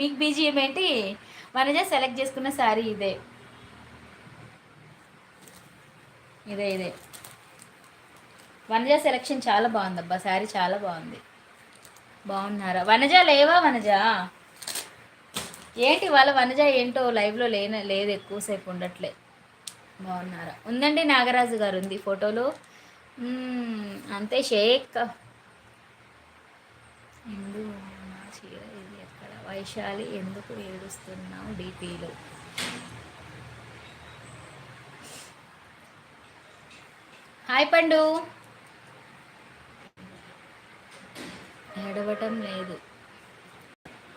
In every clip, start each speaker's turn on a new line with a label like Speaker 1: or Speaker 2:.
Speaker 1: మీకు బీజిఎం ఏంటి? వనజ సెలెక్ట్ చేసుకున్న శారీ ఇదే. ఇదే ఇదే. వనజ సెలెక్షన్ చాలా బాగుంది అబ్బా శారీ చాలా బాగుంది. బాగున్నారా? వనజ లేవా వనజ ఏంటి వాళ్ళ వనజ ఏంటో లైవ్లో లేన లేదు ఎక్కువసేపు ఉండట్లే. బాగున్నారా? ఉందండి నాగరాజు గారు ఉంది ఫోటోలో. అంతే షేక్. చీర వైశాలి ఎందుకు ఏడుస్తున్నావు డీపీలో? హాయ్ పండు. ఏడవటం లేదు.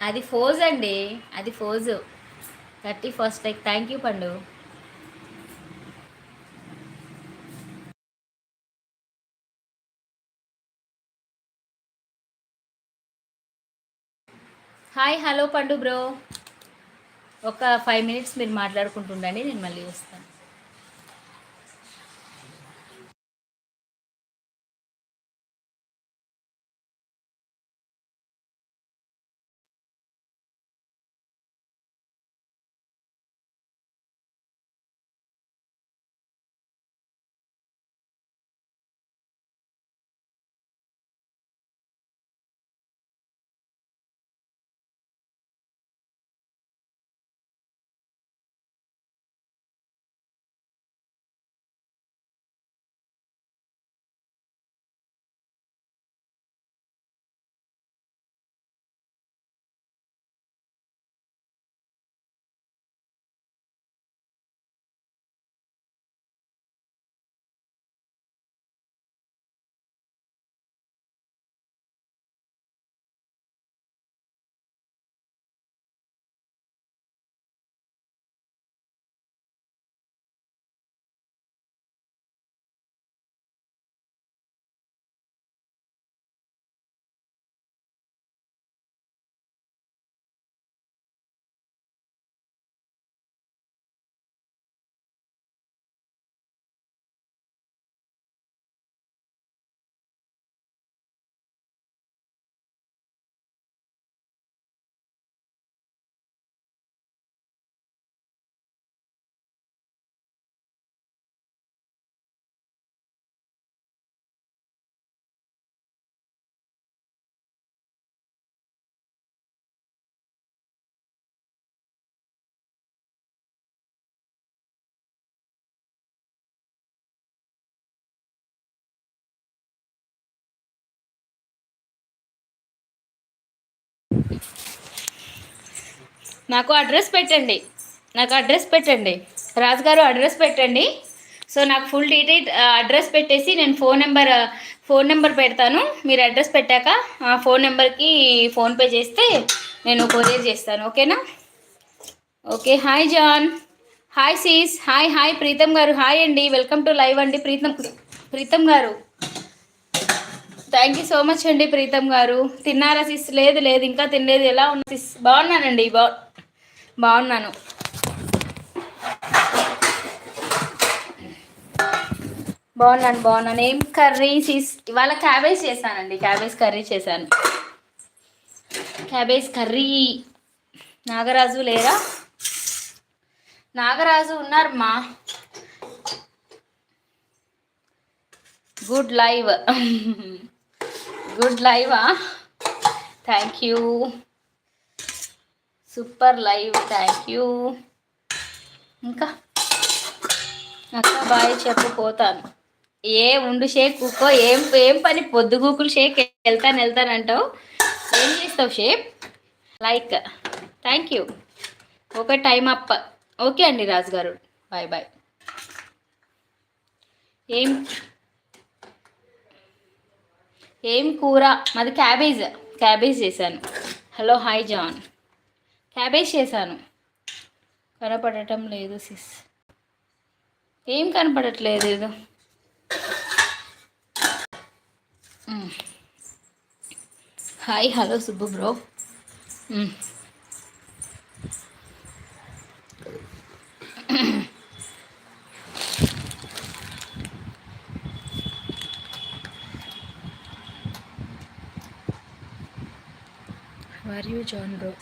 Speaker 1: అది ఫోజ్ అండి. అది pose. Thirty first like thank you Pandu. Hi hello Pandu bro. ఒక ఫైవ్ మినిట్స్ మీరు మాట్లాడుకుంటుండండి నేను మళ్ళీ వస్తాను. నాకు అడ్రస్ పెట్టండి. నాకు అడ్రస్ పెట్టండి. రాజుగారు అడ్రస్ పెట్టండి. సో నాకు ఫుల్ డీటెయిల్ అడ్రస్ పెట్టేసి నేను ఫోన్ నెంబర్ ఫోన్ నెంబర్ పెడతాను. మీరు అడ్రస్ పెట్టాక ఆ ఫోన్ నెంబర్కి ఫోన్పే చేస్తే నేను కొరియర్ చేస్తాను. ఓకేనా? Okay hi John. Hi sis. Hi hi Preetham garu. Hi అండి. వెల్కమ్ టు లైవ్ అండి ప్రీతం ప్రీతం గారు. థ్యాంక్ యూ సో మచ్ అండి ప్రీతం గారు. తిన్నారా సిస్ లేదు లేదు. ఇంకా తినలేదు. ఎలా ఉన్నా సిస్ బాగున్నానండి. బా బాగున్నాను. బాగున్నాను బాగున్నాను. ఏం కర్రీ సిస్ ఇవాళ క్యాబేజ్ చేశానండి. క్యాబేజ్ కర్రీ చేశాను. Cabbage curry. నాగరాజు లేరా? నాగరాజు ఉన్నారు మా good live good లైవా? Thank you super live thank you ఇంకా? అక్క బాయ్ చెప్పిపోతాను ఏ ఉండు షేక్ కుక్కో ఏం ఏం పని? పొద్దుగూకులు షేక్ వెళ్తాను వెళ్తాను అంటావు. ఏం చేస్తావు shape like thank you okay time up okay అండి రాజు గారు బాయ్ బాయ్ ఏం ఏం కూర? మాది క్యాబేజ్. క్యాబేజ్ చేశాను. Hello hi John. క్యాబేజ్ చేశాను. కనపడటం లేదు సిస్. ఏం కనపడట్లేదు ఇది hi hello Subbu bro. Mario John Brooks